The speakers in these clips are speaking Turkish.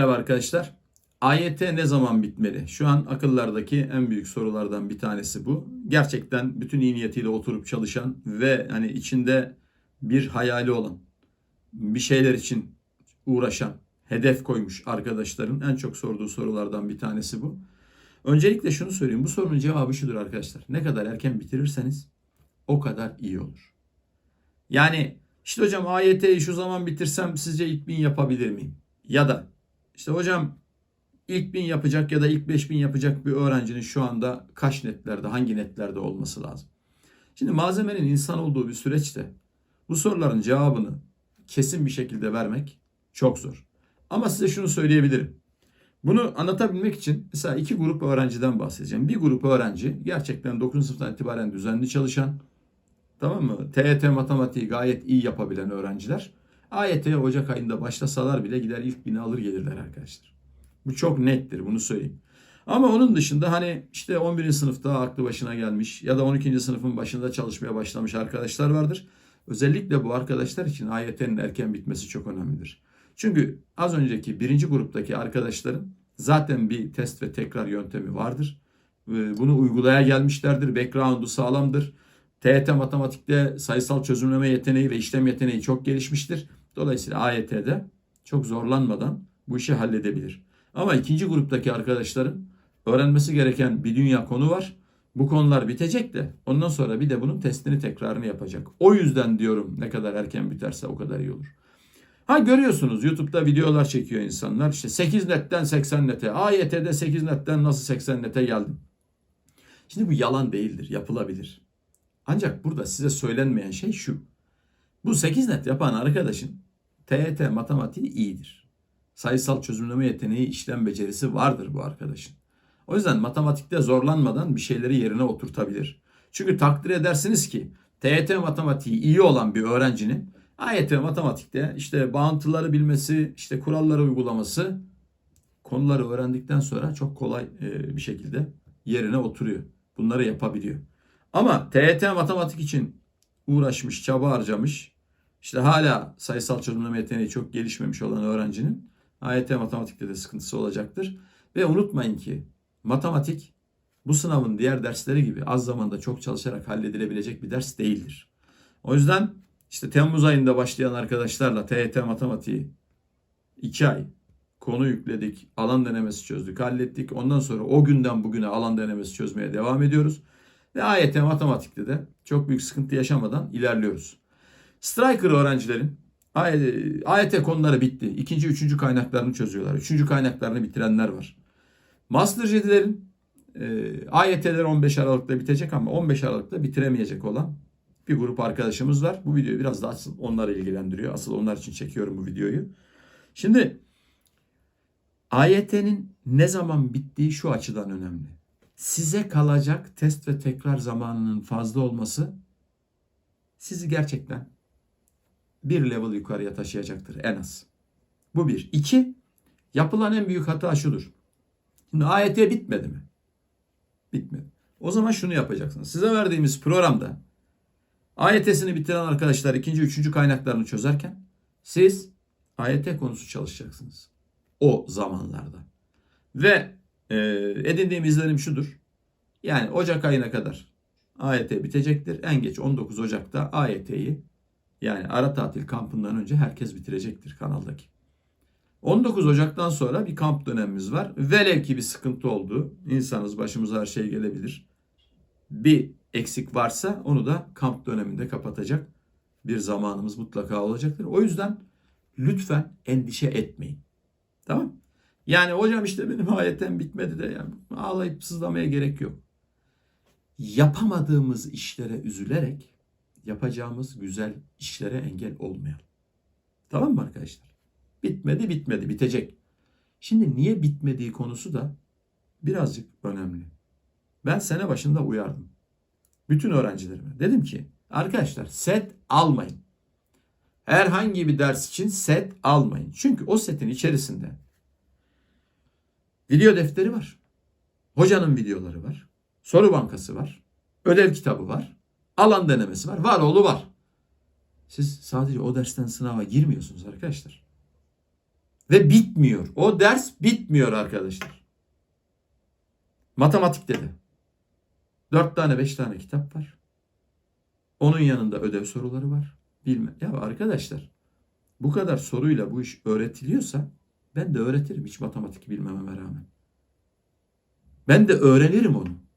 Merhaba arkadaşlar. AYT ne zaman bitmeli? Şu an akıllardaki en büyük sorulardan bir tanesi bu. Gerçekten bütün iyi niyetiyle oturup çalışan ve hani içinde bir hayali olan, bir şeyler için uğraşan, hedef koymuş arkadaşların en çok sorduğu sorulardan bir tanesi bu. Öncelikle şunu söyleyeyim. Bu sorunun cevabı şudur arkadaşlar. Ne kadar erken bitirirseniz o kadar iyi olur. Yani işte hocam AYT'yi şu zaman bitirsem sizce ilk yapabilir miyim? Ya da işte hocam ilk bin yapacak ya da ilk beş bin yapacak bir öğrencinin şu anda kaç netlerde, hangi netlerde olması lazım? Şimdi malzemenin insan olduğu bir süreçte bu soruların cevabını kesin bir şekilde vermek çok zor. Ama size şunu söyleyebilirim. Bunu anlatabilmek için mesela iki grup öğrenciden bahsedeceğim. Bir grup öğrenci gerçekten 9. sınıftan itibaren düzenli çalışan, tamam mı? TYT matematiği gayet iyi yapabilen öğrenciler. AYT'ye Ocak ayında başlasalar bile gider ilk bini alır gelirler arkadaşlar. Bu çok nettir bunu söyleyeyim. Ama onun dışında hani işte 11. sınıfta aklı başına gelmiş ya da 12. sınıfın başında çalışmaya başlamış arkadaşlar vardır. Özellikle bu arkadaşlar için AYT'nin erken bitmesi çok önemlidir. Çünkü az önceki birinci gruptaki arkadaşların zaten bir test ve tekrar yöntemi vardır. Ee, Bunu uygulaya gelmişlerdir. Background'u sağlamdır. TET matematikte sayısal çözümleme yeteneği ve işlem yeteneği çok gelişmiştir. Dolayısıyla AYT'de çok zorlanmadan bu işi halledebilir. Ama ikinci gruptaki arkadaşların öğrenmesi gereken bir dünya konu var. Bu konular bitecek de ondan sonra bir de bunun testini tekrarını yapacak. O yüzden diyorum ne kadar erken biterse o kadar iyi olur. Ha görüyorsunuz YouTube'da videolar çekiyor insanlar. İşte 8 netten 80 nete. AYT'de 8 netten nasıl 80 nete geldim. Şimdi bu yalan değildir. Yapılabilir. Ancak burada size söylenmeyen şey şu. Bu 8 net yapan arkadaşın TYT matematiği iyidir. Sayısal çözümleme yeteneği, işlem becerisi vardır bu arkadaşın. O yüzden matematikte zorlanmadan bir şeyleri yerine oturtabilir. Çünkü takdir edersiniz ki TYT matematiği iyi olan bir öğrencinin AYT matematikte işte bağıntıları bilmesi, işte kuralları uygulaması konuları öğrendikten sonra çok kolay e, bir şekilde yerine oturuyor. Bunları yapabiliyor. Ama TYT matematik için uğraşmış, çaba harcamış, işte hala sayısal çözümleme yeteneği çok gelişmemiş olan öğrencinin AYT matematikte de sıkıntısı olacaktır. Ve unutmayın ki matematik bu sınavın diğer dersleri gibi az zamanda çok çalışarak halledilebilecek bir ders değildir. O yüzden işte Temmuz ayında başlayan arkadaşlarla TYT matematiği 2 ay konu yükledik, alan denemesi çözdük, hallettik. Ondan sonra o günden bugüne alan denemesi çözmeye devam ediyoruz. Ve AYT matematikte de çok büyük sıkıntı yaşamadan ilerliyoruz. Striker öğrencilerin AYT konuları bitti. İkinci, üçüncü kaynaklarını çözüyorlar. Üçüncü kaynaklarını bitirenler var. Master 7'lerin e, AYT'ler 15 Aralık'ta bitecek ama 15 Aralık'ta bitiremeyecek olan bir grup arkadaşımız var. Bu videoyu biraz da asıl onları ilgilendiriyor. Asıl onlar için çekiyorum bu videoyu. Şimdi AYT'nin ne zaman bittiği şu açıdan önemli. Size kalacak test ve tekrar zamanının fazla olması sizi gerçekten bir level yukarıya taşıyacaktır en az. Bu bir. İki, yapılan en büyük hata şudur. Şimdi AYT bitmedi mi? Bitmedi. O zaman şunu yapacaksınız. Size verdiğimiz programda AYT'sini bitiren arkadaşlar ikinci, üçüncü kaynaklarını çözerken siz AYT konusu çalışacaksınız. O zamanlarda. Ve e, edindiğim izlenim şudur. Yani Ocak ayına kadar AYT bitecektir. En geç 19 Ocak'ta AYT'yi yani ara tatil kampından önce herkes bitirecektir kanaldaki. 19 Ocak'tan sonra bir kamp dönemimiz var. Velev ki bir sıkıntı oldu. İnsanız başımıza her şey gelebilir. Bir eksik varsa onu da kamp döneminde kapatacak bir zamanımız mutlaka olacaktır. O yüzden lütfen endişe etmeyin. Tamam? Yani hocam işte benim ayetem bitmedi de yani ağlayıp sızlamaya gerek yok. Yapamadığımız işlere üzülerek yapacağımız güzel işlere engel olmayalım. Tamam mı arkadaşlar? Bitmedi bitmedi bitecek. Şimdi niye bitmediği konusu da birazcık önemli. Ben sene başında uyardım. Bütün öğrencilerime dedim ki arkadaşlar set almayın. Herhangi bir ders için set almayın. Çünkü o setin içerisinde video defteri var. Hocanın videoları var. Soru bankası var. Ödev kitabı var. Alan denemesi var. Var oğlu var. Siz sadece o dersten sınava girmiyorsunuz arkadaşlar. Ve bitmiyor. O ders bitmiyor arkadaşlar. Matematikte de. Dört tane beş tane kitap var. Onun yanında ödev soruları var. Bilme. Ya arkadaşlar bu kadar soruyla bu iş öğretiliyorsa ben de öğretirim hiç matematik bilmememe rağmen. Ben de öğrenirim onu.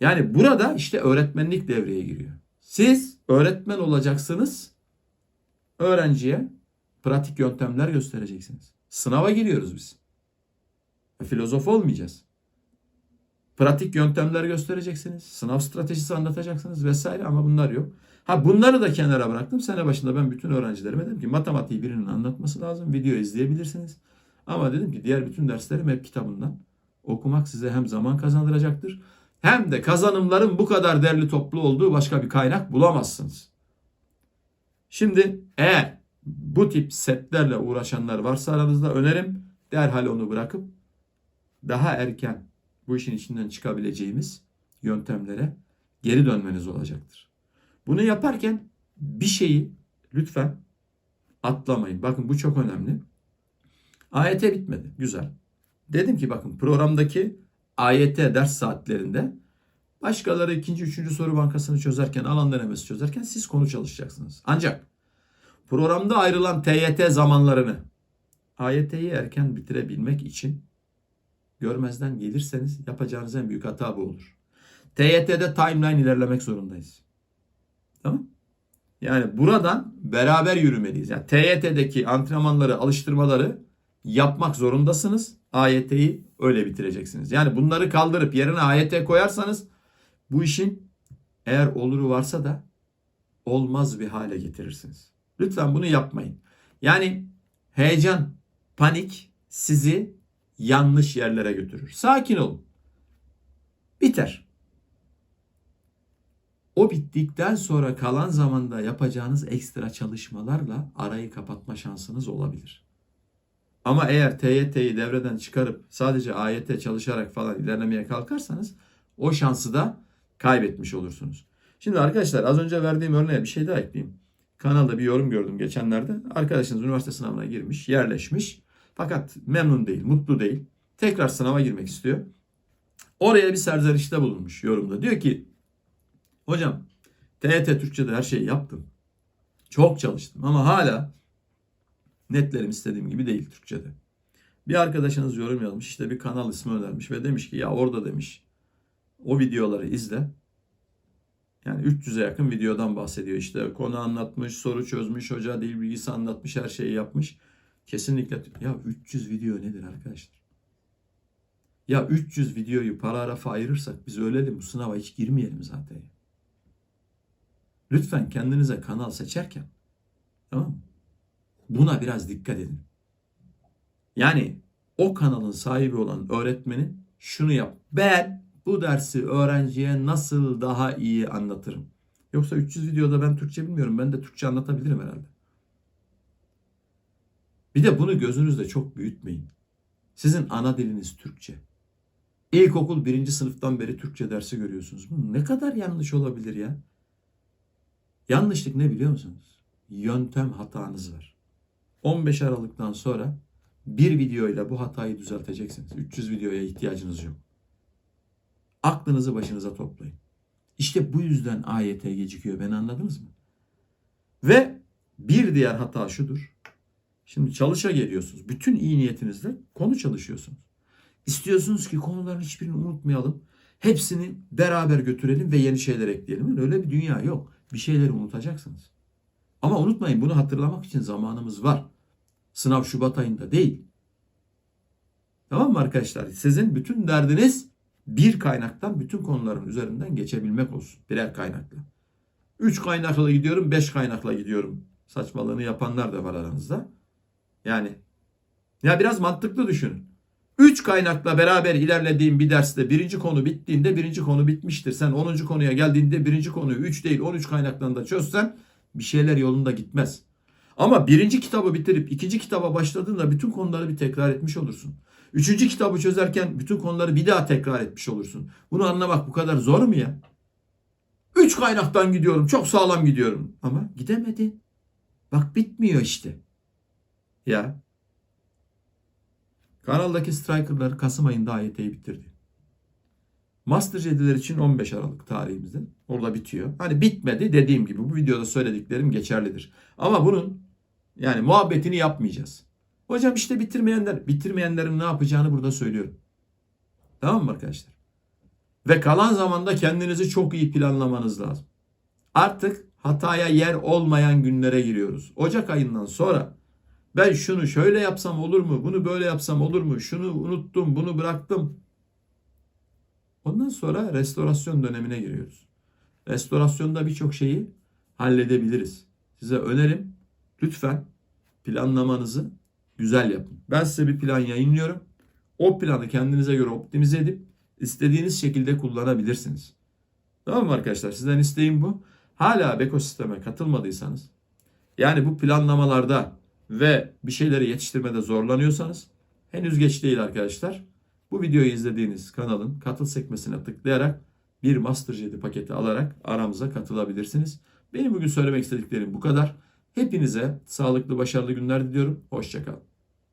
Yani burada işte öğretmenlik devreye giriyor. Siz öğretmen olacaksınız. Öğrenciye pratik yöntemler göstereceksiniz. Sınava giriyoruz biz. E, Filozof olmayacağız. Pratik yöntemler göstereceksiniz. Sınav stratejisi anlatacaksınız vesaire ama bunlar yok. Ha bunları da kenara bıraktım. Sene başında ben bütün öğrencilerime dedim ki matematiği birinin anlatması lazım. Video izleyebilirsiniz. Ama dedim ki diğer bütün derslerim hep kitabından. Okumak size hem zaman kazandıracaktır hem de kazanımların bu kadar derli toplu olduğu başka bir kaynak bulamazsınız. Şimdi eğer bu tip setlerle uğraşanlar varsa aranızda önerim derhal onu bırakıp daha erken bu işin içinden çıkabileceğimiz yöntemlere geri dönmeniz olacaktır. Bunu yaparken bir şeyi lütfen atlamayın. Bakın bu çok önemli. AYT bitmedi. Güzel. Dedim ki bakın programdaki AYT ders saatlerinde başkaları ikinci, üçüncü soru bankasını çözerken, alan denemesi çözerken siz konu çalışacaksınız. Ancak programda ayrılan TYT zamanlarını AYT'yi erken bitirebilmek için görmezden gelirseniz yapacağınız en büyük hata bu olur. TYT'de timeline ilerlemek zorundayız. Tamam? Yani buradan beraber yürümeliyiz. Yani TYT'deki antrenmanları, alıştırmaları yapmak zorundasınız. AYT'yi öyle bitireceksiniz. Yani bunları kaldırıp yerine AYT koyarsanız bu işin eğer oluru varsa da olmaz bir hale getirirsiniz. Lütfen bunu yapmayın. Yani heyecan, panik sizi yanlış yerlere götürür. Sakin olun. Biter. O bittikten sonra kalan zamanda yapacağınız ekstra çalışmalarla arayı kapatma şansınız olabilir. Ama eğer TYT'yi devreden çıkarıp sadece AYT çalışarak falan ilerlemeye kalkarsanız o şansı da kaybetmiş olursunuz. Şimdi arkadaşlar az önce verdiğim örneğe bir şey daha ekleyeyim. Kanalda bir yorum gördüm geçenlerde. Arkadaşınız üniversite sınavına girmiş, yerleşmiş. Fakat memnun değil, mutlu değil. Tekrar sınava girmek istiyor. Oraya bir serzenişte bulunmuş yorumda. Diyor ki hocam TYT Türkçe'de her şeyi yaptım. Çok çalıştım ama hala netlerim istediğim gibi değil Türkçe'de. Bir arkadaşınız yorum yazmış işte bir kanal ismi önermiş ve demiş ki ya orada demiş o videoları izle. Yani 300'e yakın videodan bahsediyor işte konu anlatmış, soru çözmüş, hoca dil bilgisi anlatmış, her şeyi yapmış. Kesinlikle ya 300 video nedir arkadaşlar? Ya 300 videoyu paragrafa ayırırsak biz ölelim bu sınava hiç girmeyelim zaten. Lütfen kendinize kanal seçerken tamam mı? Buna biraz dikkat edin. Yani o kanalın sahibi olan öğretmenin şunu yap. Ben bu dersi öğrenciye nasıl daha iyi anlatırım? Yoksa 300 videoda ben Türkçe bilmiyorum. Ben de Türkçe anlatabilirim herhalde. Bir de bunu gözünüzde çok büyütmeyin. Sizin ana diliniz Türkçe. İlkokul birinci sınıftan beri Türkçe dersi görüyorsunuz. Bu ne kadar yanlış olabilir ya? Yanlışlık ne biliyor musunuz? Yöntem hatanız var. 15 Aralık'tan sonra bir videoyla bu hatayı düzelteceksiniz. 300 videoya ihtiyacınız yok. Aklınızı başınıza toplayın. İşte bu yüzden AYT gecikiyor. Beni anladınız mı? Ve bir diğer hata şudur. Şimdi çalışa geliyorsunuz. Bütün iyi niyetinizle konu çalışıyorsunuz. İstiyorsunuz ki konuların hiçbirini unutmayalım. Hepsini beraber götürelim ve yeni şeyler ekleyelim. Öyle bir dünya yok. Bir şeyleri unutacaksınız. Ama unutmayın bunu hatırlamak için zamanımız var. Sınav Şubat ayında değil. Tamam mı arkadaşlar? Sizin bütün derdiniz bir kaynaktan bütün konuların üzerinden geçebilmek olsun. Birer kaynakla. Üç kaynakla gidiyorum, beş kaynakla gidiyorum. Saçmalığını yapanlar da var aranızda. Yani ya biraz mantıklı düşünün. Üç kaynakla beraber ilerlediğin bir derste birinci konu bittiğinde birinci konu bitmiştir. Sen onuncu konuya geldiğinde birinci konuyu üç değil on üç kaynaktan da çözsen bir şeyler yolunda gitmez. Ama birinci kitabı bitirip ikinci kitaba başladığında bütün konuları bir tekrar etmiş olursun. Üçüncü kitabı çözerken bütün konuları bir daha tekrar etmiş olursun. Bunu anlamak bu kadar zor mu ya? Üç kaynaktan gidiyorum. Çok sağlam gidiyorum. Ama gidemedin. Bak bitmiyor işte. Ya. Kanaldaki strikerlar Kasım ayında AYT'yi bitirdi. Master Jedi'ler için 15 Aralık tarihimizde. Orada bitiyor. Hani bitmedi dediğim gibi bu videoda söylediklerim geçerlidir. Ama bunun yani muhabbetini yapmayacağız. Hocam işte bitirmeyenler, bitirmeyenlerin ne yapacağını burada söylüyorum. Tamam mı arkadaşlar? Ve kalan zamanda kendinizi çok iyi planlamanız lazım. Artık hataya yer olmayan günlere giriyoruz. Ocak ayından sonra ben şunu şöyle yapsam olur mu? Bunu böyle yapsam olur mu? Şunu unuttum, bunu bıraktım. Ondan sonra restorasyon dönemine giriyoruz. Restorasyonda birçok şeyi halledebiliriz. Size önerim lütfen planlamanızı güzel yapın. Ben size bir plan yayınlıyorum. O planı kendinize göre optimize edip istediğiniz şekilde kullanabilirsiniz. Tamam mı arkadaşlar? Sizden isteğim bu. Hala ekosisteme katılmadıysanız yani bu planlamalarda ve bir şeyleri yetiştirmede zorlanıyorsanız henüz geç değil arkadaşlar. Bu videoyu izlediğiniz kanalın katıl sekmesine tıklayarak bir Master 7 paketi alarak aramıza katılabilirsiniz. Benim bugün söylemek istediklerim bu kadar. Hepinize sağlıklı, başarılı günler diliyorum. Hoşçakalın.